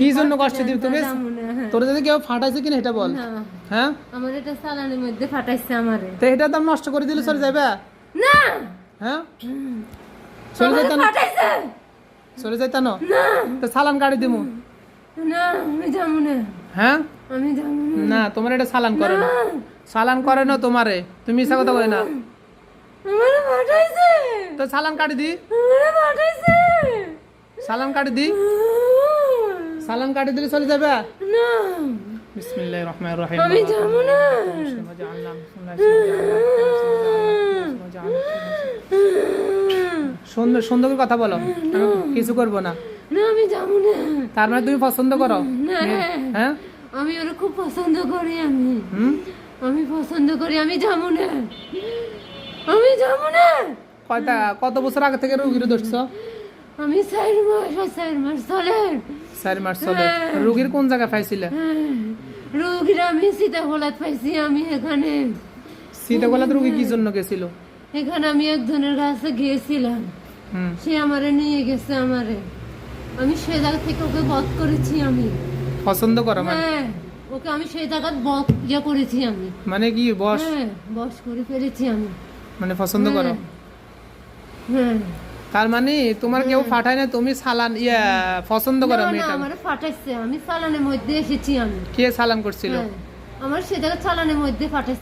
কি জন্য কষ্ট দিবি? তুমি হ্যাঁ। তোর যদি কেউ ফাটাইছে কিনা এটা বল। হ্যাঁ? আমার এটা সালানের মধ্যে ফাটাইছে আমারে। তো এটা দাম নষ্ট করে দিলে চলে যাবে না! হ্যাঁ? চলে চলে না! তো সালান গাড়ি দিমু। না আমি না। হ্যাঁ? আমি যাব না। তোমার এটা সালান করে না। সালান করে না তোমারে। তুমি মিশা কথা বলে না। আমারে ফাটাইছে! তো সালান কাটি দি। আমারে ফাটাইছে! সালান কাটি দি। সালান কাটি দিলে চলে যাবে? না। বিসমিল্লাহির রহমানির রহিম। আমি যাব না। সুন্দর সুন্দর করে কথা বলো। কিছু করব না। না আমি যাব না। তার মানে তুমি পছন্দ করো? হ্যাঁ? আমি ওরা খুব পছন্দ করি আমি। আমি পছন্দ করি আমি যাব না। আমি যাব না। কয়টা কত বছর আগে থেকে রুগীর ধরছো? আমি চার মাস আর চার মাস চলে চার মাস চলে রুগীর কোন পাইছিলে? রোগীর আমি সীতা হলাত পাইছি আমি এখানে সীতাকলাত রুগী কি জন্য গেছিল? এখানে আমি একজনের কাছে গিয়েছিলাম সে আমারে নিয়ে গেছে আমারে। আমি সে জায়গা থেকে ওকে বধ করেছি আমি। পছন্দ করো মানে? হ্যাঁ ওকে আমি সেই জায়গা বধ ইয়ে করেছি আমি। মানে কি বস? হ্যাঁ বস করে ফেলেছি আমি। মানে পছন্দ করো? হ্যাঁ। তার মানে তোমার কেউ ফাটায় না তুমি সালান ইয়া পছন্দ করো মেয়েটা আমার ফাটাইছে। আমি সালানের মধ্যে এসেছি আমি। কে সালান করছিল? হ্যাঁ, আমার সেটাকে চালানের মধ্যে ফাটাইছে।